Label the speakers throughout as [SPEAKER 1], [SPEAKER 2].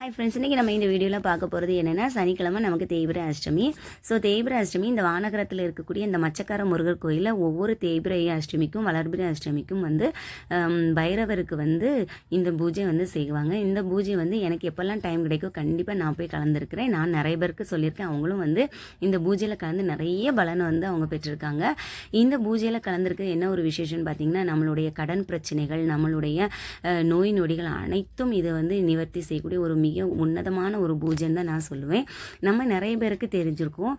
[SPEAKER 1] Hi friends இன்றைக்கி நம்ம இந்த வீடியோவில் பார்க்க போகிறது என்னென்னா சனிக்கிழமை நமக்கு தேய்பிர அஷ்டமி ஸோ தேய்பிர அஷ்டமி இந்த வானகரத்தில் இருக்கக்கூடிய இந்த மச்சக்கார முருகர் கோயிலில் ஒவ்வொரு தேய்பிரை அஷ்டமிக்கும் வளர்பிரை அஷ்டமிக்கும் வந்து பைரவருக்கு வந்து இந்த பூஜை வந்து செய்வாங்க. இந்த பூஜை வந்து எனக்கு எப்போல்லாம் டைம் கிடைக்கும் கண்டிப்பாக நான் போய் கலந்துருக்கிறேன். நான் நிறைய பேருக்கு சொல்லியிருக்கேன். அவங்களும் வந்து இந்த பூஜையில் கலந்து நிறைய பலனை வந்து அவங்க பெற்றிருக்காங்க. இந்த பூஜையில் கலந்துருக்க என்ன ஒரு விசேஷம்னு பார்த்தீங்கன்னா நம்மளுடைய கடன் பிரச்சனைகள் நம்மளுடைய நோய் நொடிகள் அனைத்தும் இதை வந்து நிவர்த்தி செய்யக்கூடிய ஒரு மிக உன்னதமான ஒரு பூஜைன்னு தான் நான் சொல்லுவேன். நம்ம நிறைய பேருக்கு தெரிஞ்சிருக்கோம்.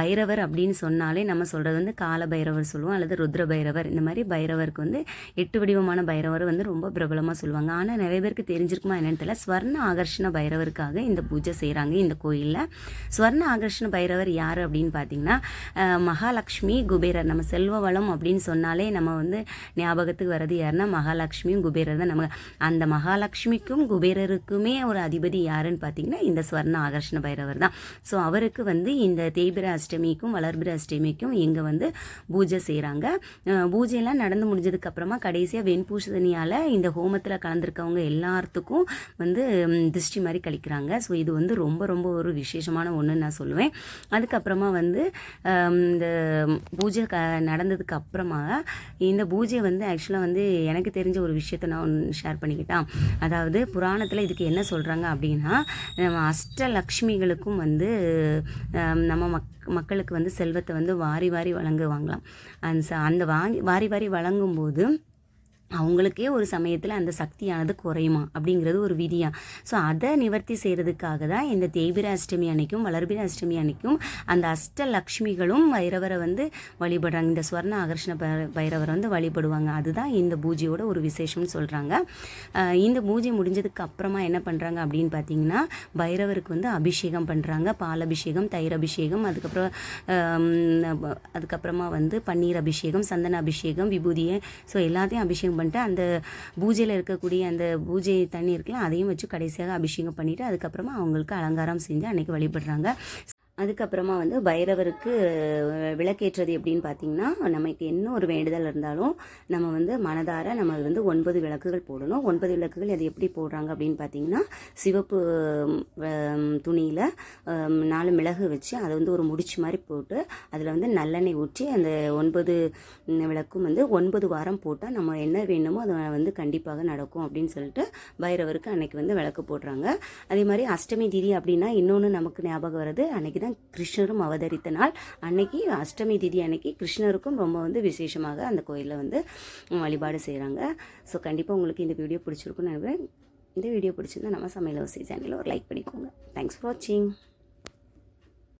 [SPEAKER 1] பைரவர் அப்படின்னு சொன்னாலே நம்ம சொல்கிறது வந்து கால பைரவர் சொல்லுவோம் அல்லது ருத்ர பைரவர். இந்த மாதிரி பைரவருக்கு வந்து எட்டு வடிவமான பைரவர் வந்து ரொம்ப பிரபலமாக சொல்லுவாங்க. ஆனால் நிறைய பேருக்கு தெரிஞ்சிருக்குமா என்னென்னு தெரியல. ஸ்வர்ண ஆகர்ஷண பைரவருக்காக இந்த பூஜை செய்கிறாங்க இந்த கோயிலில். ஸ்வர்ண ஆகர்ஷண பைரவர் யார் அப்படின்னு பார்த்தீங்கன்னா மகாலட்சுமி குபேரர். நம்ம செல்வ வளம் அப்படின்னு சொன்னாலே நம்ம வந்து ஞாபகத்துக்கு வர்றது யாருன்னா மகாலட்சுமியும் குபேரர் தான். நம்ம அந்த மகாலட்சுமிக்கும் குபேரருக்குமே ஒரு அதிபதி யாருன்னு பார்த்தீங்கன்னா இந்த ஸ்வர்ண ஆகர்ஷண பைரவர் தான். ஸோ அவருக்கு வந்து இந்த தேய்பிர அஷ்டமிக்கும் வளர்பிர அஷ்டமிக்கும் இங்கே வந்து பூஜை செய்கிறாங்க பூஜையெல்லாம் நடந்து முடிஞ்சதுக்கு அப்புறமா கடைசியாக வெண்பூசணியால் இந்த ஹோமத்தில் கலந்துருக்கவங்க எல்லாத்துக்கும் வந்து திருஷ்டி மாதிரி கழிக்கிறாங்க. ஸோ இது வந்து ரொம்ப ரொம்ப ஒரு விசேஷமான ஒன்றுன்னு நான் சொல்லுவேன். அதுக்கப்புறமா வந்து இந்த பூஜை க நடந்ததுக்கு அப்புறமா இந்த பூஜை வந்து ஆக்சுவலாக வந்து எனக்கு தெரிஞ்ச ஒரு விஷயத்த நான் ஷேர் பண்ணிக்கிட்டான் அதாவது புராணத்தில் இதுக்கு என்ன சொல்கிறாங்க அப்படின்னா நம்ம அஷ்டலக்ஷ்மிகளுக்கும் வந்து நம்ம மக் மக்களுக்கு வந்து செல்வத்தை வந்து வாரி வாரி வழங்குவாங்களாம். அந்த ச- அந்த வாங்கி வாரி வாரி வழங்கும்போது அவங்களுக்கே ஒரு சமயத்தில் அந்த சக்தியானது குறையுமா அப்படிங்கிறது ஒரு விதியா. ஸோ அதை நிவர்த்தி செய்கிறதுக்காக தான் இந்த தேய்பிர அஷ்டமி அன்னைக்கும் வளர்பிர அஷ்டமி அன்னைக்கும் அந்த அஷ்டலக்ஷ்மிகளும் பைரவரை வந்து வழிபடுறாங்க. இந்த ஸ்வர்ண ஆகர்ஷண பை- பைரவரை வந்து வழிபடுவாங்க. அதுதான் இந்த பூஜையோட ஒரு விசேஷம்னு சொல்கிறாங்க இந்த பூஜை முடிஞ்சதுக்கு அப்புறமா என்ன பண்ணுறாங்க அப்படின்னு பார்த்தீங்கன்னா பைரவருக்கு வந்து அபிஷேகம் பண்ணுறாங்க பால் அபிஷேகம் தயிர் அபிஷேகம் அதுக்கப்புறம் அதுக்கப்புறமா வந்து பன்னீர் அபிஷேகம் சந்தன அபிஷேகம் விபூதியை ஸோ எல்லாத்தையும் அபிஷேகம் பண்ணிட்டு அந்த பூஜையில் இருக்கக்கூடிய அந்த பூஜை தண்ணி இருக்குல்ல அதையும் வச்சு கடைசியாக அபிஷேகம் பண்ணிவிட்டு அதுக்கப்புறமா அவங்களுக்கு அலங்காரம் செஞ்சு அன்னைக்கு வழிபடுறாங்க. அதுக்கப்புறமா வந்து பைரவருக்கு விளக்கேற்றது எப்படின்னு பார்த்தீங்கன்னா நமக்கு என்ன ஒரு வேண்டுதல் இருந்தாலும் நம்ம வந்து மனதார நம்ம வந்து ஒன்பது விளக்குகள் போடணும். ஒன்பது விளக்குகள் அது எப்படி போடுறாங்க அப்படின்னு பார்த்தீங்கன்னா சிவப்பு துணியில் நாலு மிளகு வச்சு அதை வந்து ஒரு முடிச்சு மாதிரி போட்டு அதில் வந்து நல்லெண்ணெய் ஊற்றி அந்த ஒன்பது விளக்கும் வந்து ஒன்பது வாரம் போட்டால் நம்ம என்ன வேணுமோ அது வந்து கண்டிப்பாக நடக்கும் அப்படின்னு சொல்லிட்டு பைரவருக்கு அன்னைக்கு வந்து விளக்கு போடுறாங்க. அதே மாதிரி அஷ்டமி திதி அப்படின்னா இன்னொன்று நமக்கு ஞாபகம் வருது அன்னைக்கு தான் கிருஷ்ணரும் அவதரித்த நாள். அன்னைக்கு அஷ்டமி திதி அன்னைக்கு கிருஷ்ணருக்கும் ரொம்ப வந்து விசேஷமாக அந்த கோயிலில் வந்து வழிபாடு செய்கிறாங்க ஸோ கண்டிப்பாக உங்களுக்கு இந்த வீடியோ பிடிச்சிருக்குன்னு நினைக்கிறேன் இந்த வீடியோ பிடிச்சிருந்தா நம்ம சமையல் வசதி சேனலில் ஒரு லைக் பண்ணிக்கோங்க. தேங்க்ஸ் ஃபார் வாட்சிங்